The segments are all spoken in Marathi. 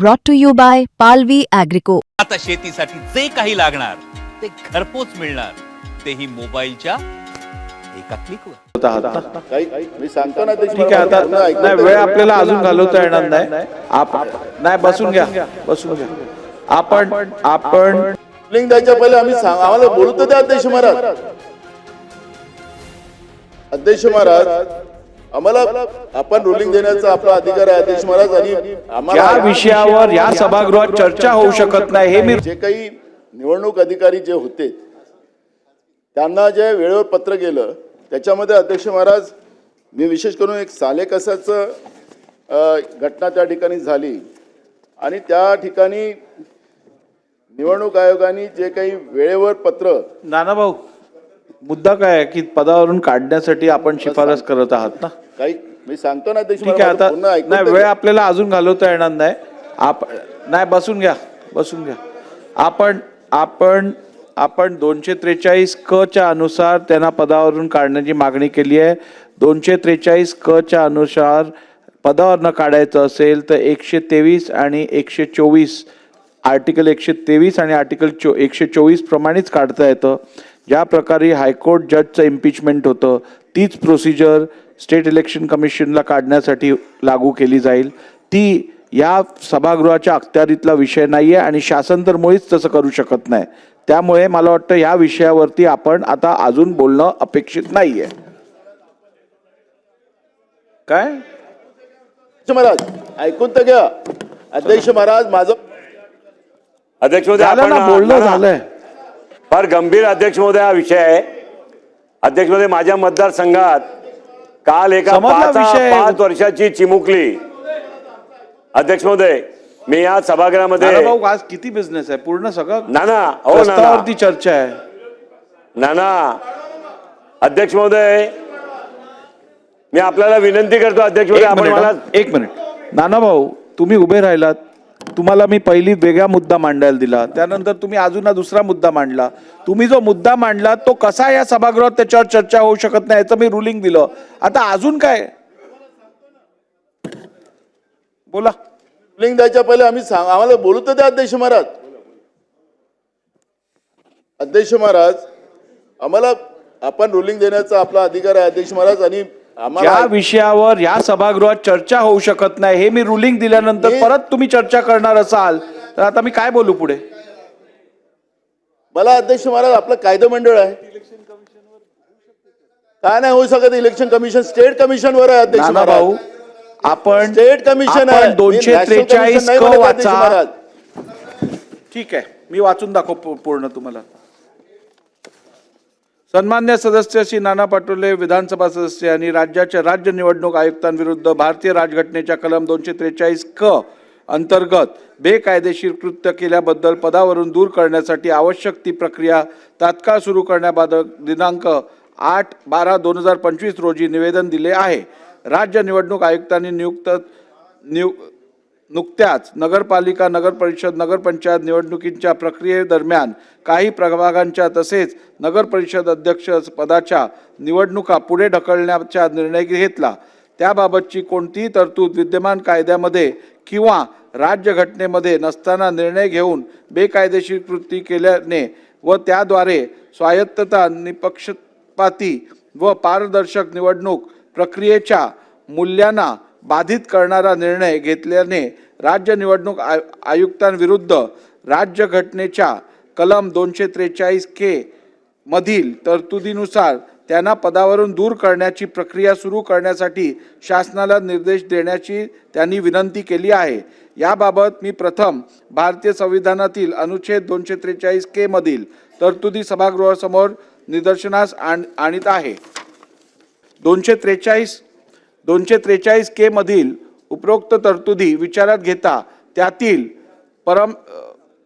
brought to you by Palvi Agrico. आता शेतीसाठी जे काही लागणार ते घरपोच मिळणार तेही मोबाईलच्या एका क्लिकवर होत आहात ना? काही मी सांगतो ना त्याची ठीक आहे आता नाही. वेळ आपल्याला अजून घालवता येणार नाही आप नाही बसून घ्या बसून घ्या आपण आपण द्यायच्या पहिले आम्ही सांग आम्हाला बोलू तर द्या अध्यक्ष महाराज अध्यक्ष महाराज आम्हाला आपण रुलिंग देण्याचा आपला अधिकार आहे अध्यक्ष महाराज आणि या विषयावर या सभागृहात चर्चा होऊ शकत नाही हे मी जे काही निवडणूक अधिकारी जे होते त्यांना जे वेळेवर पत्र गेलं त्याच्यामध्ये अध्यक्ष महाराज मी विशेष करून एक साले कसाचं अ, घटना त्या ठिकाणी झाली. आणि त्या ठिकाणी निवडणूक आयोगाने जे काही वेळेवर पत्र नाना भाऊ मुद्दा काय आहे की पदावरून काढण्यासाठी आपण शिफारस करत आहात ना? काही मी सांगतो ना ठीक आहे आता नाही वेळ. आपल्याला अजून घालवता येणार नाही. आप नाही बसून घ्या बसून घ्या. आपण आपण आपण दोनशे त्रेचाळीस क च्या अनुसार त्यांना पदावरून काढण्याची मागणी केली आहे. दोनशे त्रेचाळीस क च्या अनुसार पदावर न काढायचं असेल तर एकशे तेवीस आणि एकशे चोवीस आर्टिकल एकशे तेवीस आणि आर्टिकल चो एकशे चोवीस प्रमाणेच काढता येतं. ज्या प्रकारे हायकोर्ट जजचं इम्पिचमेंट होतं तीच प्रोसिजर स्टेट इलेक्शन कमिशनला काढण्यासाठी लागू केली जाईल. ती या सभागृहाच्या अखत्यारीतला विषय नाही आहे आणि शासन तर मुळीच तसं करू शकत नाही. त्यामुळे मला वाटतं या विषयावरती आपण आता अजून बोलणं अपेक्षित नाही आहे काय? अध्यक्ष महाराज ऐकून तर घ्या. अध्यक्ष महाराज माझं अध्यक्ष ना बोलणं झालंय. फार गंभीर अध्यक्ष महोदय हा विषय आहे. अध्यक्ष महोदय माझ्या मतदारसंघात काल एका पाच. पाच वर्षाची चिमुकली. अध्यक्ष महोदय मी या सभागृहामध्ये भाऊ आज किती बिझनेस आहे? पूर्ण सगळं नाना हो नाना. रस्त्यावरती चर्चा आहे. नाना अध्यक्ष महोदय मी आपल्याला विनंती करतो अध्यक्ष महोदय एक आपण मला. एक मिनिट. नाना भाऊ तुम्ही उभे राहिलात. तुम्हाला मी पहिली वेगळा मुद्दा मांडायला दिला. त्यानंतर तुम्ही अजून दुसरा मुद्दा मांडला. तुम्ही जो मुद्दा मांडला तो कसा या सभागृहात त्याच्यावर चर्चा होऊ शकत नाही याचं मी रुलिंग दिलं. आता अजून काय? बोला. रुलिंग द्यायच्या पहिले आम्ही सांग आम्हाला बोलू तर द्या अध्यक्ष महाराज. अध्यक्ष महाराज आम्हाला आपण रुलिंग देण्याचा आपला अधिकार आहे अध्यक्ष महाराज आणि या आम्हाला विषयावर या सभागृहात चर्चा होऊ शकत नाही हे मी रुलिंग दिल्यानंतर परत तुम्ही चर्चा करणार असाल तर आता मी काय बोलू पुढे? मला अध्यक्ष महाराज आपलं कायदा मंडळ आहे. काय नाही होऊ शकत इलेक्शन कमिशन स्टेट कमिशन वर आहे अध्यक्ष नाना महाराज. भाऊ आपण स्टेट कमिशन आहे. दोनशे मी त्रेचाळीस commission नाही क म्हणत, अध्यक्ष वाचा. महाराज. ठीक आहे मी वाचून दाखव पूर्ण तुम्हाला. सन्मान्य सदस्य श्री नाना पाटोले विधानसभा सदस्य आणि राज्याच्या राज्य निवडणूक आयुक्तांविरुद्ध भारतीय राजघटनेच्या कलम दोनशे त्रेचाळीस क अंतर्गत बेकायदेशीर कृत्य केल्याबद्दल पदावरून दूर करण्यासाठी आवश्यक ती प्रक्रिया तात्काळ सुरू करण्याबाबत दिनांक आठ बारा दोन हजार पंचवीस रोजी निवेदन दिले आहे. राज्य निवडणूक आयुक्तांनी नियुक्त नियु नुकत्याच नगरपालिका नगरपरिषद नगरपंचायत निवडणुकींच्या प्रक्रियेदरम्यान काही प्रभागांच्या तसेच नगरपरिषद अध्यक्ष पदाच्या निवडणुका पुढे ढकलण्याचा निर्णय घेतला. त्याबाबतची कोणतीही तरतूद विद्यमान कायद्यामध्ये किंवा राज्यघटनेमध्ये नसताना निर्णय घेऊन बेकायदेशीर कृती केल्याने व त्याद्वारे स्वायत्तता निपक्षपाती व पारदर्शक निवडणूक प्रक्रियेच्या मूल्यांना बाधित करणारा निर्णय घेतल्याने राज्य निवडणूक आय आयुक्तांविरुद्ध राज्यघटनेच्या कलम दोनशे त्रेचाळीस के मधील तरतुदीनुसार त्यांना पदावरून दूर करण्याची प्रक्रिया सुरू करण्यासाठी शासनाला निर्देश देण्याची त्यांनी विनंती केली आहे. याबाबत मी प्रथम भारतीय संविधानातील अनुच्छेद दोनशे त्रेचाळीस के मधील तरतुदी सभागृहासमोर निदर्शनास आण आणीत आहे. दोनशे त्रेचाळीस दोनशे त्रेचाळीस के मधील उपरोक्त तरतुदी विचारात घेता त्यातील परम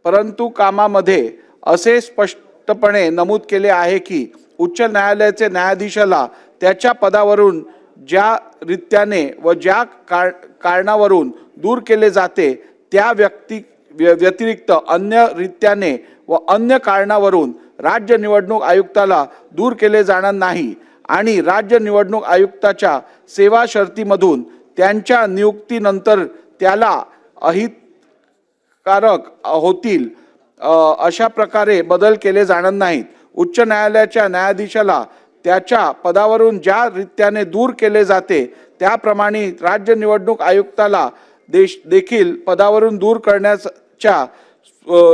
परंतु कामामध्ये असे स्पष्टपणे नमूद केले आहे की उच्च न्यायालयाचे न्यायाधीशाला त्याच्या पदावरून ज्या रित्याने व ज्या कार कारणावरून दूर केले जाते त्या व्यक्ती व्य- व्यतिरिक्त अन्य रित्याने व अन्य कारणावरून राज्य निवडणूक आयुक्ताला दूर केले जाणार नाही. आणि राज्य निवडणूक आयुक्ताच्या सेवा शर्तीमधून त्यांच्या नियुक्तीनंतर त्याला अहितकारक होतील अशा प्रकारे बदल केले जाणार नाहीत. उच्च न्यायालयाच्या न्यायाधीशाला त्याच्या पदावरून ज्या रित्याने दूर केले जाते त्याप्रमाणे राज्य निवडणूक आयुक्ताला देश देखील पदावरून दूर करण्याच्या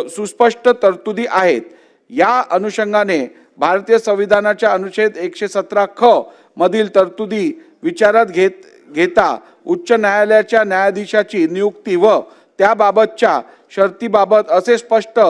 सुस्पष्ट तरतुदी आहेत. या अनुषंगाने भारतीय संविधानाच्या अनुच्छेद एकशे सतरा ख मधील तरतुदी विचारात घेत घेता उच्च न्यायालयाच्या न्यायाधीशाची नियुक्ती व त्याबाबतच्या शर्तीबाबत असे स्पष्ट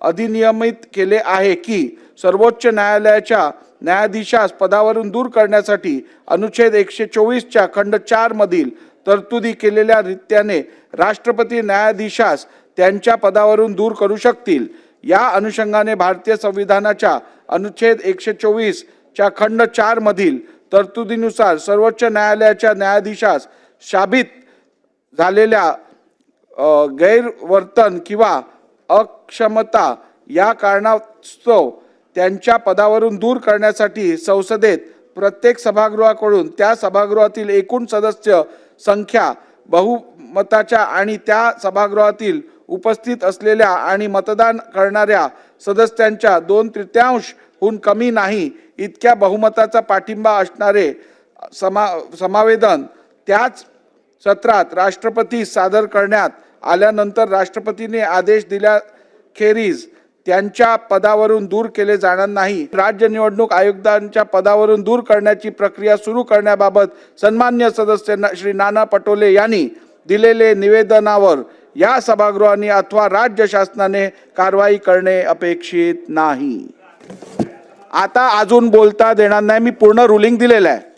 अधिनियमित केले आहे की सर्वोच्च न्यायालयाच्या न्यायाधीशास पदावरून दूर करण्यासाठी अनुच्छेद एकशे चोवीसच्या खंड चारमधील तरतुदी केलेल्या रित्याने राष्ट्रपती न्यायाधीशास त्यांच्या पदावरून दूर करू शकतील. या अनुषंगाने भारतीय संविधानाच्या अनुच्छेद एकशे चोवीस च्या खंड चार मधील तरतुदीनुसार सर्वोच्च न्यायालयाच्या न्यायाधीशास शाबित झालेल्या गैरवर्तन किंवा अक्षमता या कारणास्तव त्यांच्या पदावरून दूर करण्यासाठी संसदेत प्रत्येक सभागृहाकडून त्या सभागृहातील एकूण सदस्य संख्या बहु मताच्या आणि त्या सभागृहातील उपस्थित असलेल्या आणि मतदान करणाऱ्या सदस्यांच्या दोन तृतीयांशहून कमी नाही इतक्या बहुमताचा पाठिंबा असणारे समा समावेदन त्याच सत्रात राष्ट्रपती सादर करण्यात आल्यानंतर राष्ट्रपतीने आदेश दिल्याखेरीज त्यांच्या पदावरून दूर केले जाणार नाही. राज्य निवडणूक आयुक्तांच्या पदावरून दूर करण्याची प्रक्रिया सुरू करण्याबाबत सन्मान्य सदस्य श्री नाना पटोले यांनी दिलेले निवेदनावर या सभागृहाने अथवा राज्य शासनाने कारवाई करणे अपेक्षित नाही. आता अजून बोलता देणार नाही मी पूर्ण रुलिंग दिलेलं आहे.